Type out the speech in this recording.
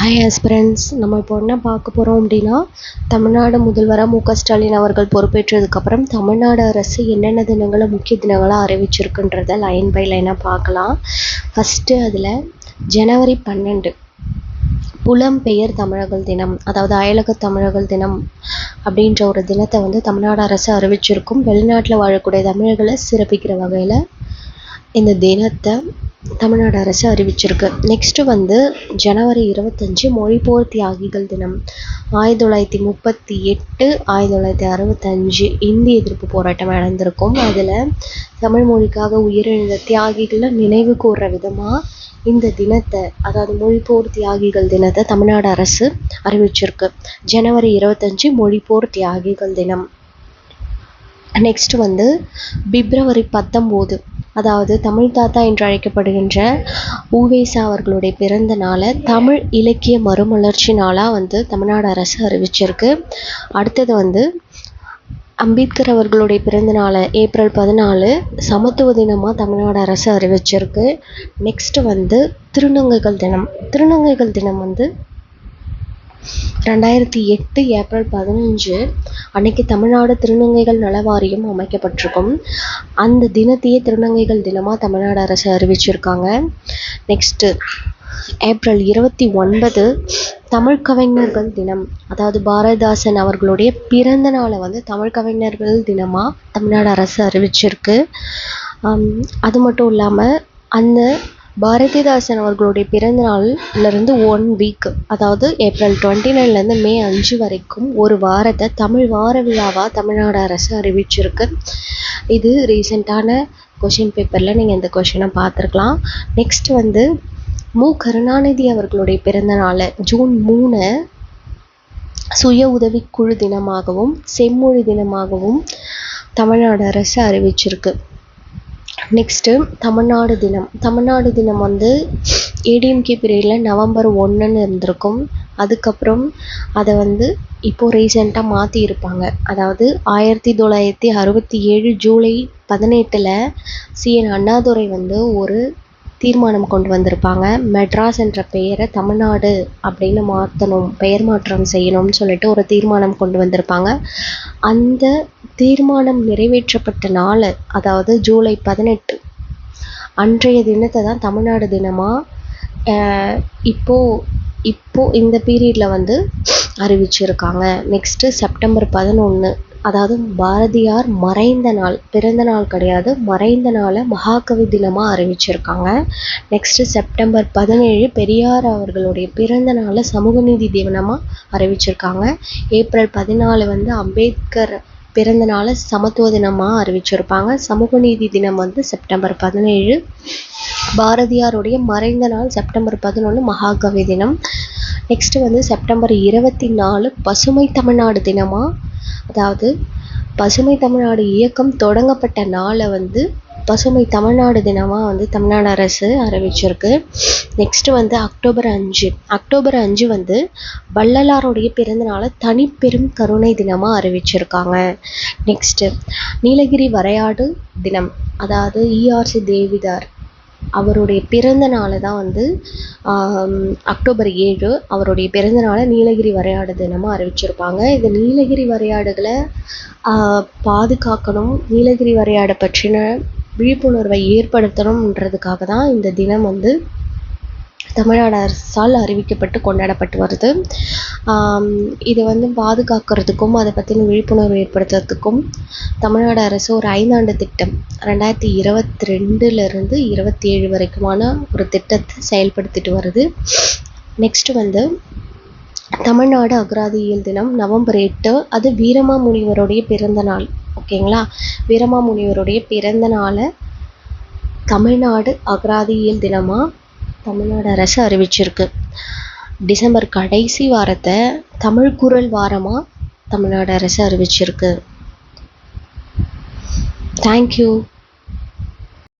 Hi aspirants நம்ம இப்போ என்ன பார்க்க போகிறோம் அப்படின்னா தமிழ்நாடு முதல்வராக மு க ஸ்டாலின் அவர்கள் பொறுப்பேற்றதுக்கப்புறம் தமிழ்நாடு அரசு என்னென்ன தினங்களை முக்கிய தினங்களாக அறிவிச்சிருக்குன்றத லைன் பை லைனாக பார்க்கலாம். ஃபஸ்ட்டு அதில் ஜனவரி பன்னெண்டு புலம்பெயர் தமிழர்கள் தினம் அதாவது அயலக தமிழர்கள் தினம் அப்படின்ற ஒரு தினத்தை வந்து தமிழ்நாடு அரசு அறிவிச்சிருக்கும். வெளிநாட்டில் வாழக்கூடிய தமிழர்களை சிறப்பிக்கிற வகையில் இந்த தினத்தை தமிழ்நாடு அரசு அறிவிச்சிருக்கு. நெக்ஸ்ட்டு வந்து ஜனவரி இருபத்தஞ்சி மொழிப்போர் தியாகிகள் தினம். ஆயிரத்தி தொள்ளாயிரத்தி முப்பத்தி எட்டு ஆயிரத்தி தொள்ளாயிரத்தி அறுபத்தஞ்சி இந்தி எதிர்ப்பு போராட்டம் நடந்திருக்கும். அதில் தமிழ் மொழிக்காக உயிரிழந்த தியாகிகளை நினைவு கூர்ற விதமாக இந்த தினத்தை அதாவது மொழிப்போர் தியாகிகள் தினத்தை தமிழ்நாடு அரசு அறிவிச்சிருக்கு. ஜனவரி இருபத்தஞ்சி மொழிப்போர் தியாகிகள் தினம். நெக்ஸ்ட் வந்து பிப்ரவரி பத்தொம்போது அதாவது தமிழ் தாத்தா என்று அழைக்கப்படுகின்ற உவேசா அவர்களுடைய பிறந்த நாளை தமிழ் இலக்கிய மறுமலர்ச்சி நாளாக வந்து தமிழ்நாடு அரசு அறிவிச்சிருக்கு. அடுத்தது வந்து அம்பேத்கர் அவர்களுடைய பிறந்த நாளை ஏப்ரல் பதினாலு சமத்துவ தினமாக தமிழ்நாடு அரசு அறிவிச்சிருக்கு. நெக்ஸ்ட்டு வந்து திருநங்கைகள் தினம். திருநங்கைகள் தினம் வந்து ரெண்டாயிரத்தி எட்டு ஏப்ரல் பதினஞ்சு அன்னைக்கு தமிழ்நாடு திருநங்கைகள் நல வாரியம் அமைக்கப்பட்டிருக்கும். அந்த தினத்தையே திருநங்கைகள் தினமாக தமிழ்நாடு அரசு அறிவிச்சிருக்காங்க. நெக்ஸ்ட்டு ஏப்ரல் இருபத்தி ஒன்பது தமிழ் கவிஞர்கள் தினம். அதாவது பாரதிதாசன் அவர்களுடைய பிறந்த நாளை வந்து தமிழ் கவிஞர்கள் தினமாக தமிழ்நாடு அரசு அறிவிச்சிருக்கு. அது மட்டும் இல்லாமல் அந்த பாரதிதாசன் அவர்களுடைய பிறந்த நாள்லேருந்து ஒன் வீக் அதாவது ஏப்ரல் டுவெண்ட்டி நைன்லேருந்து மே அஞ்சு வரைக்கும் ஒரு வாரத்தை தமிழ் வார விழாவாக தமிழ்நாடு அரசு அறிவிச்சிருக்கு. இது ரீசெண்டான கொஷின் பேப்பரில் நீங்கள் இந்த கொஷினை பார்த்துருக்கலாம். நெக்ஸ்ட் வந்து மு. கருணாநிதி அவர்களுடைய பிறந்த நாளை ஜூன் மூணு சுய உதவிக்குழு தினமாகவும் செம்மொழி தினமாகவும் தமிழ்நாடு அரசு அறிவிச்சிருக்கு. நெக்ஸ்ட்டு தமிழ்நாடு தினம். தமிழ்நாடு தினம் வந்து ஏடிஎம்கே பீரியடில் நவம்பர் ஒன்றுன்னு இருந்திருக்கும். அதுக்கப்புறம் அதை வந்து இப்போது ரீசெண்டாக மாற்றியிருப்பாங்க அதாவது ஆயிரத்தி தொள்ளாயிரத்தி அறுபத்தி ஏழு ஜூலை பதினெட்டில் சிஎன் அண்ணாதுரை வந்து ஒரு தீர்மானம் கொண்டு வந்திருப்பாங்க. மெட்ராஸ் என்ற பெயரை தமிழ்நாடு அப்படின்னு மாற்றணும் பெயர் மாற்றம் செய்யணும்னு சொல்லிட்டு ஒரு தீர்மானம் கொண்டு வந்திருப்பாங்க. அந்த தீர்மானம் நிறைவேற்றப்பட்ட நாள் அதாவது ஜூலை பதினெட்டு. அன்றைய தினத்தை தான் தமிழ்நாடு தினமாக இப்போது இப்போது இந்த பீரியடில் வந்து அறிவிச்சிருக்காங்க. நெக்ஸ்ட்டு செப்டம்பர் பதினொன்று அதாவது பாரதியார் மறைந்த நாள் பிறந்த நாள் கிடையாது மறைந்த நாளை மகாகவி தினமாக அறிவிச்சிருக்காங்க. நெக்ஸ்ட்டு செப்டம்பர் பதினேழு பெரியார் அவர்களுடைய பிறந்த நாளை சமூக நீதி தினமாக அறிவிச்சிருக்காங்க. ஏப்ரல் பதினாலு வந்து அம்பேத்கர் பிறந்த நாளை சமத்துவ தினமாக அறிவிச்சிருப்பாங்க. சமூக நீதி தினம் வந்து செப்டம்பர் பதினேழு. பாரதியாருடைய மறைந்த நாள் செப்டம்பர் பதினொன்று மகாகவி தினம். நெக்ஸ்ட்டு வந்து செப்டம்பர் இருபத்தி நாலு பசுமை தமிழ்நாடு தினமாக அதாவது பசுமை தமிழ்நாடு இயக்கம் தொடங்கப்பட்ட நாளை வந்து பசுமை தமிழ்நாடு தினமாக வந்து தமிழ்நாடு அரசு அறிவிச்சிருக்கு. நெக்ஸ்ட்டு வந்து அக்டோபர் அஞ்சு. அக்டோபர் அஞ்சு வந்து வள்ளலாருடைய பிறந்தநாளை தனிப்பெரும் கருணை தினமாக அறிவிச்சிருக்காங்க. நெக்ஸ்ட்டு நீலகிரி வரையாடு தினம் அதாவது இஆர்சி தேவிதார் அவருடைய பிறந்த நாளை தான் வந்து அக்டோபர் ஏழு அவருடைய பிறந்த நாளை நீலகிரி வரையாடு தினமாக அறிவிச்சிருப்பாங்க. இந்த நீலகிரி வரையாடுகளை பாதுகாக்கணும். நீலகிரி வரையாடை பற்றின விழிப்புணர்வை ஏற்படுத்தணுன்றதுக்காக தான் இந்த தினம் வந்து தமிழ்நாடு அரசால் அறிவிக்கப்பட்டு கொண்டாடப்பட்டு வருது. இதை வந்து பாதுகாக்கிறதுக்கும் அதை பற்றின விழிப்புணர்வு ஏற்படுத்துறதுக்கும் தமிழ்நாடு அரசு ஒரு ஐந்தாண்டு திட்டம் ரெண்டாயிரத்தி இருபத்தி ரெண்டுலேருந்து இருபத்தி ஏழு வரைக்குமான ஒரு திட்டத்தை செயல்படுத்திட்டு வருது. நெக்ஸ்ட்டு வந்து தமிழ்நாடு அகராதியியல் தினம் நவம்பர் எட்டு அது வீரமாமுனிவருடைய பிறந்த நாள். ஓகேங்களா? வீரமாமுனிவருடைய பிறந்த நாளை தமிழ்நாடு அகராதியியல் தினமாக தமிழ்நாடு அரசு அறிவிச்சிருக்கு. டிசம்பர் கடைசி வாரத்தை தமிழ் குரல் வாரமாக தமிழ்நாடு அரசு அறிவிச்சிருக்கு. தேங்க்யூ